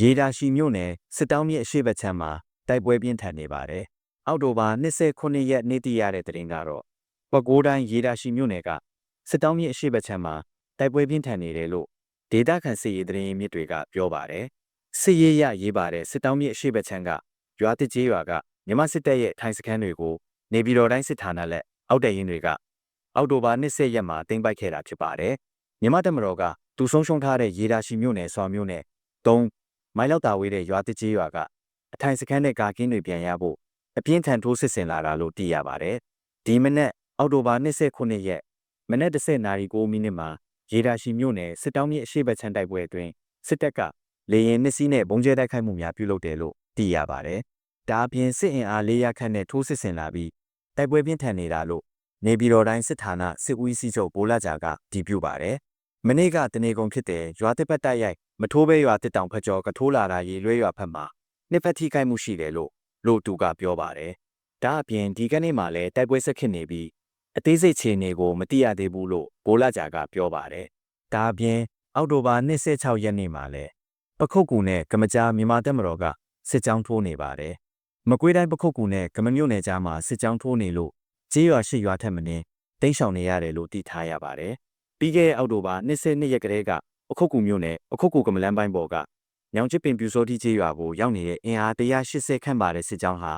ရေဒါရှိမြို့နယ်စစ်တောင်းမြစ်အရှိတ်ဘက်ခြမ်းမှာတိုက်ပွဲပြင်းထန်နေပါတယ်။အောက်တိုဘာ29ရက်နေ့တည်ရတဲ့သတင်းကတော့ပဲခူးတိုင်းရေဒါရှိမြို့နယ်ကစစ်တောင်းမြစ်အရှိတ်ဘက်ခြမ်းမှာတိုက်ပွဲပြင်းထန်နေတယ်လို့ဒေတာခန်စစ်ရေးသတင်းရင်းမြစ်တွေကပြောပါတယ်။စစ်ရေးရရေးပါတဲ့စစ်တောင်းမြစ်အရှိတ်ဘက်ခြမ်းကရွာတစ်ကျေးရွာကမြမစစ်တပ်ရဲ့ထိုင်စခန်းတွေကိုနေပြည်တော်တိုင်းစစ်ဌာနလက်အောက်တရင်တွေကအောက်တိုဘာ20ရက်မှာတင်ပိုက်ခဲ့တာဖြစ်ပါတယ်။မြမတက်မတော်ကသူဆုံးရှုံးထားတဲ့ရေဒါရှိမြို့နယ်ဆွာမြို့နယ်3 မိုင်လောက်တာဝေးတဲ့ရွာတစ်ကြီးရွာကအထိုင်စခန်းနဲ့ကာကင်းတွေပြန်ရဖို့အပြင်းထန်ထိုးစစ်ဆင်လာတာလို့သိရပါတယ်။ဒီမနေ့အောက်တိုဘာ29ရက်မနေ့10နာရီ9မိနစ်မှာရေဒါရှိမြို့နယ်စစ်တောင်းမြစ်အရှိတ်ဘက်ချမ်းတိုက်ပွဲအတွင်းစစ်တပ်ကလေရင်နှစ်စီးနဲ့ဘုံကျဲတိုက်ခိုက်မှုများပြုလုပ်တယ်လို့သိရပါတယ်။ဒါအပြင်စစ်အင်အား၄ရခန့်နဲ့ထိုးစစ်ဆင်လာပြီးတိုက်ပွဲပြင်းထန်နေတာလို့နေပြည်တော်တိုင်းစစ်ဌာနစစ်ဦးစီးချုပ်ဘိုးလာကြာကတည်ပြုပါတယ်။ မနေ့ကတနေကုန်ဖြစ်တဲ့ရွာတစ်ပတ်တိုက်ရိုက်မထိုးဘဲရွာတစ်တောင်ဖက်ကျော်ကထိုးလာတာရေလွဲရွာဖက်မှာနှစ်ဖက်ထိခိုက်မှုရှိတယ်လို့လို့သူကပြောပါတယ်။ဒါအပြင်ဒီကနေ့မှလည်းတိုက်ပွဲဆက်ဖြစ်နေပြီးအသေးစိတ်ခြေအနေကိုမသိရသေးဘူးလို့ဘိုးလာကြာကပြောပါတယ်။ဒါအပြင်အောက်တိုဘာ26ရက်နေ့မှာလည်းပခုတ်ကူနဲ့ကမကြားမြန်မာတက်မတော်ကစစ်ကြောင်းထိုးနေပါတယ်။မကွေးတိုင်းပခုတ်ကူနဲ့ကမမြို့နယ်ကြားမှာစစ်ကြောင်းထိုးနေလို့ကြေးရွာရှိရွာထက်မင်းတိန့်ရှောင်နေရတယ်လို့သိထားရပါတယ်။ ပြီးခဲ့တဲ့အောက်တိုဘာ22ရက်ကလေးကအခုတ်ကူမြို့နယ်အခုတ်ကူကမလန်းပိုင်းပေါ်ကညောင်ချစ်ပင်ပြူစောတိကျေးရွာကိုရောက်နေတဲ့အင်အား180ခန့်ပါတဲ့စစ်ကြောင်းဟာ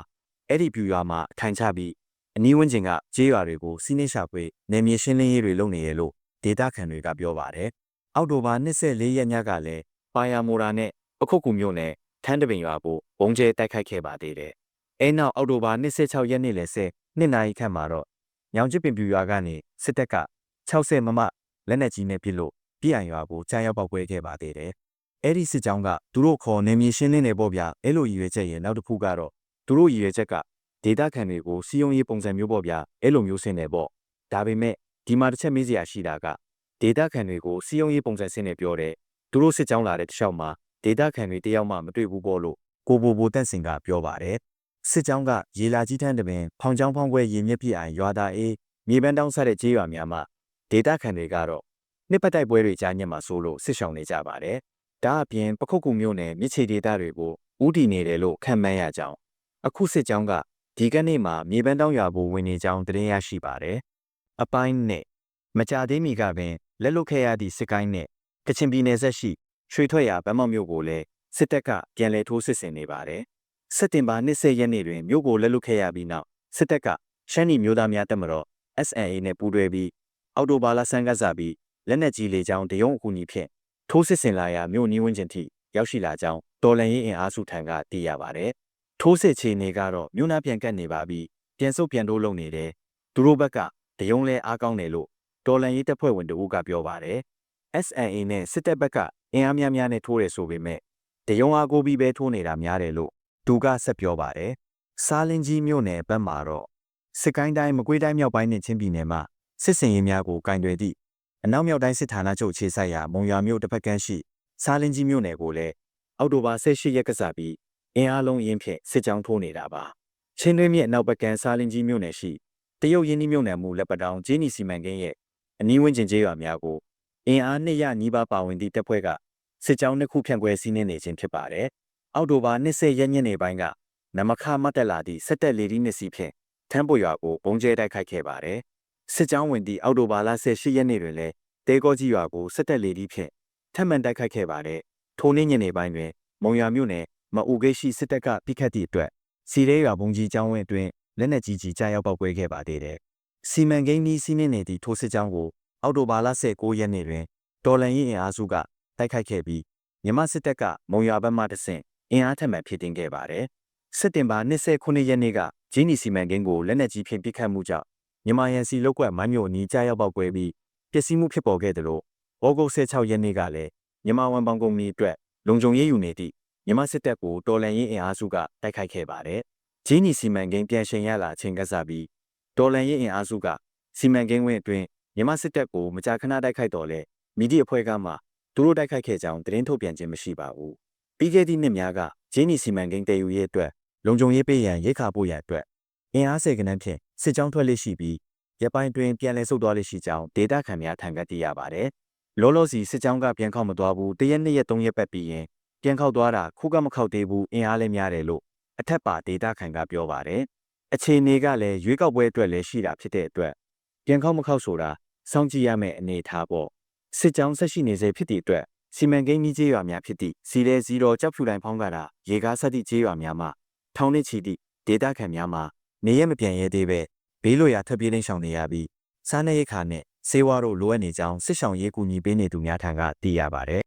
အဲ့ဒီပြူရွာမှာအထိုင်ချပြီးအနီးဝန်းကျင်ကကျေးရွာတွေကိုစီးနှင်းရှာဖွေနေမြေရှင်းလင်းရေးတွေလုပ်နေရလို့ဒေတာခန်တွေကပြောပါတယ်။အောက်တိုဘာ24ရက်ညကလည်းပါယာမိုရာနဲ့အခုတ်ကူမြို့နယ်ထန်းတပင်ရွာကိုဘုံကျဲတိုက်ခိုက်ခဲ့ပါသေးတယ်။အဲနောက်အောက်တိုဘာ26ရက်နေ့လည်း10နှစ်နာရီခန့်မှာတော့ညောင်ချစ်ပင်ပြူရွာကနေစစ်တပ်က60မမ လက်နက်ကြီးနဲ့ပစ်လို့ပြည်အိုင်ရွာကိုကြားရောက်ပောက်ကွဲခဲ့ပါသေးတယ်။အဲ့ဒီစစ်ကြောင်းကသူတို့ခေါ်နေမြေရှင်းလင်းနေပေါ့ဗျာအဲ့လိုရည်ရွယ်ချက်ရဲ့နောက်တစ်ခုကတော့သူတို့ရည်ရွယ်ချက်ကဒေတာခံတွေကိုစီယုံရေးပုံစံမျိုးပေါ့ဗျာအဲ့လိုမျိုးဆင်းနေပေါ့ဒါပေမဲ့ဒီမှာတစ်ချက်မေးစရာရှိတာကဒေတာခံတွေကိုစီယုံရေးပုံစံဆင်းနေပြောတဲ့သူတို့စစ်ကြောင်းလာတဲ့တစ်လျှောက်မှာဒေတာခံတွေတယောက်မှမတွေ့ဘူးပေါ့လို့ကိုဘိုဘိုတန့်စင်ကပြောပါတယ်စစ်ကြောင်းကရေလာကြီးထန်းတပင်ဖောင်ချောင်းဖောင်းခွဲရေမြစ်ပြအိုင်ရွာသားအေးမြေပန်းတောင်းဆက်တဲ့ကြေးရွာများမှာဒေတာခံတွေကတော့ နှစ်ပတ်တိုက်ပွဲတွေကြားညက်မှာဆိုလို့စစ်ဆောင်နေကြပါတယ်။ဒါအပြင်ပခုတ်ကူမျိုးနဲ့မြစ်ချေဒေတာတွေကိုဥတီနေတယ်လို့ခံမှန်းရကြောင်းအခုစစ်ကြောင်းကဒီကနေ့မှာမြေပန်းတောင်းရွာဘိုဝင်နေကြောင်းသတင်းရရှိပါတယ်။အပိုင်းနဲ့မကြသေးမီကပင်လက်လွတ်ခဲ့ရသည့်စစ်ကိုင်းနဲ့ကချင်ပြည်နယ်ဆက်ရှိရွှေထွက်ရဗန်းမောက်မြို့ကိုလည်းစစ်တပ်ကပြန်လည်ထိုးစစ်ဆင်နေပါတယ်။စက်တင်ဘာ20ရက်နေ့တွင်မြို့ကိုလက်လွတ်ခဲ့ရပြီးနောက်စစ်တပ်ကရှမ်းပြည်မျိုးသားများတပ်မတော် SNA နဲ့ပူးတွဲပြီးအော်တိုဘာလဆန်းကစားပြီး လက်နက်ကြီးလေကြောင်းတရုံအကူအညီဖြင့်ထိုးစစ်ဆင်လာရာမြို့နီးဝန်းကျင်ထိရောက်ရှိလာကြောင်းတော်လန်ရေးအင်အားစုထံကသိရပါတယ်။ထိုးစစ်ချေနေကတော့မြို့နာပြန်ကတ်နေပါပြီးပြန်ဆုတ်ပြန်တိုးလုပ်နေတယ်။သူတို့ဘက်ကတရုံလဲအားကောင်းတယ်လို့တော်လန်ရေးတပ်ဖွဲ့ဝင်တဦးကပြောပါတယ်။ SNA နဲ့စစ်တပ်ဘက်ကအင်အားများများနဲ့ထိုးတယ်ဆိုပေမဲ့တရုံအားကိုပြီးပဲထိုးနေတာများတယ်လို့သူကဆက်ပြောပါတယ်။စားလင်းကြီးမြို့နယ်ဘက်မှာတော့စစ်ကိုင်းတိုင်းမကွေးတိုင်းမြောက်ပိုင်းနဲ့ချင်းပြည်နယ်မှာစစ်စင်ရေးများကိုကင်တွယ်သည့် အနောက်မြောက်တိုင်းစစ်ဌာနချုပ်ခြေဆိုင်ရာမုံရွာမြို့တစ်ဖက်ကမ်းရှိစားလင်းကြီးမြို့နယ်ကိုလည်းအောက်တိုဘာ18ရက်ကစားပြီးအင်အားလုံးရင်းဖြင့်စစ်ကြောင်းထိုးနေတာပါချင်းတွင်းမြစ်အနောက်ဘက်ကမ်းစားလင်းကြီးမြို့နယ်ရှိတရုတ်ရင်းနှီးမြို့နယ်မှုလက်ပတောင်ဂျင်းနီစီမံကိန်းရဲ့အနီးဝန်းကျင်ကျေးရွာများကိုအင်အား200နီးပါးပါဝင်သည့်တပ်ဖွဲ့ကစစ်ကြောင်းနှစ်ခုဖြန့်ခွဲစီးနှင်းနေခြင်းဖြစ်ပါတယ်အောက်တိုဘာ20ရက်ညနေပိုင်းကနမခမတ်တက်လာသည့်စက်တက်လေဒီနှစ်စီးဖြင့်ထမ်းပွေရွာကိုဘုံကျဲတိုက်ခိုက်ခဲ့ပါတယ် စစ်ကြောင်းဝင်သည့်အောက်တိုဘာလ18ရက်နေ့တွင်လည်းတဲကောကြီးရွာကိုစစ်တပ်လေဒီဖြင့်ထပ်မံတိုက်ခိုက်ခဲ့ပါတယ်ထိုနေ့ညနေပိုင်းတွင် မုံရွာမြို့နယ်မအူဂိတ်ရှိစစ်တပ်ကပိခတ်သည့်အတွက်စီရဲရွာဘုံကြီးကျောင်းဝင်းအတွင်းလက်နက်ကြီးကြီးကြားရောက်ပောက်ကွဲခဲ့ပါသေးတယ်စီမံကိန်းဤစီးနှင်းနေသည့်ထိုစစ်ကြောင်းကိုအောက်တိုဘာလ19ရက်နေ့တွင်တော်လန်ရေးအင်အားစုကတိုက်ခိုက်ခဲ့ပြီးမြမစစ်တပ်ကမုံရွာဘက်မှတဆင့်အင်အားထက်မှန်ဖြစ်တင်ခဲ့ပါတယ်စက်တင်ဘာ29ရက်နေ့ကဂျင်းနီစီမံကိန်းကိုလက်နက်ကြီးဖြင့်ပစ်ခတ်မှုကြောင့် မြန်မာရန်စီလောက်ကွက်မိုင်းမျိုးအနီးကြားရောက်ပောက်ကွဲပြီးပျက်စီးမှုဖြစ်ပေါ်ခဲ့တယ်လို့ဩဂုတ်16ရက်နေ့ကလည်းမြန်မာဝန်ပေါင်ကုမ္ပဏီအတွက်လုံခြုံရေးယူနေသည့်မြန်မာစစ်တပ်ကိုတော်လန်ရေးအင်အားစုကတိုက်ခိုက်ခဲ့ပါတယ်။ဂျင်းနီစီမံကိန်းပြန်ရှင်ရလာချိန်ကစားပြီးတော်လန်ရေးအင်အားစုကစီမံကိန်းဝင်အတွင်းမြန်မာစစ်တပ်ကိုမကြာခဏတိုက်ခိုက်တော်လဲမီဒီအဖွဲ့ကမှသူတို့တိုက်ခိုက်ခဲ့ကြောင်းသတင်းထုတ်ပြန်ခြင်းမရှိပါဘူး။ပြီးခဲ့သည့်နှစ်များကဂျင်းနီစီမံကိန်းတည်ယူရေးအတွက်လုံခြုံရေးပေးရန်ရိတ်ခါပို့ရန်အတွက်အင်အားစေကနန်းဖြင့် စစ်ကြောင်းထွက်လက်ရှိပြီးရပိုင်းတွင်ပြန်လည်ဆုတ်သွားလိမ့်ရှိကြောင်းဒေတာခံများထံကသိရပါတယ်။လောလောစီစစ်ကြောင်းကပြန်ခေါမသွားဘူးတရက်နှစ်ရက်သုံးရက်ပတ်ပြီးရင်ပြန်ခောက်သွားတာခုကမခောက်သေးဘူးအင်အားလည်းများတယ်လို့အထက်ပါဒေတာခံကပြောပါတယ်အခြေအနေကလည်းရွေးကောက်ပွဲအတွက်လည်းရှိတာဖြစ်တဲ့အတွက်ပြန်ခောက်မခောက်ဆိုတာစောင့်ကြည့်ရမယ့်အနေအထားပေါ့စစ်ကြောင်းဆက်ရှိနေစေဖြစ်သည့်အတွက်စီမံကိန်းကြီးကျေးရွာများဖြစ်သည့်စီရဲစီတော်ကြောက်ဖြူတိုင်းဖောင်းကတာရေကားဆက်သည့်ကျေးရွာများမှာထောင်နှင့်ချီသည့်ဒေတာခံများမှာ နေရမပြန်ရဲသေးပဲဘေးလွရာထွက်ပြေးနေဆောင်နေရပြီးစားနပ်ရိက္ခာနဲ့ဆေးဝါးတို့လိုအပ်နေကြောင်းစစ်ဆောင်ရေးကူညီပေးနေသူများထံကသိရပါတယ်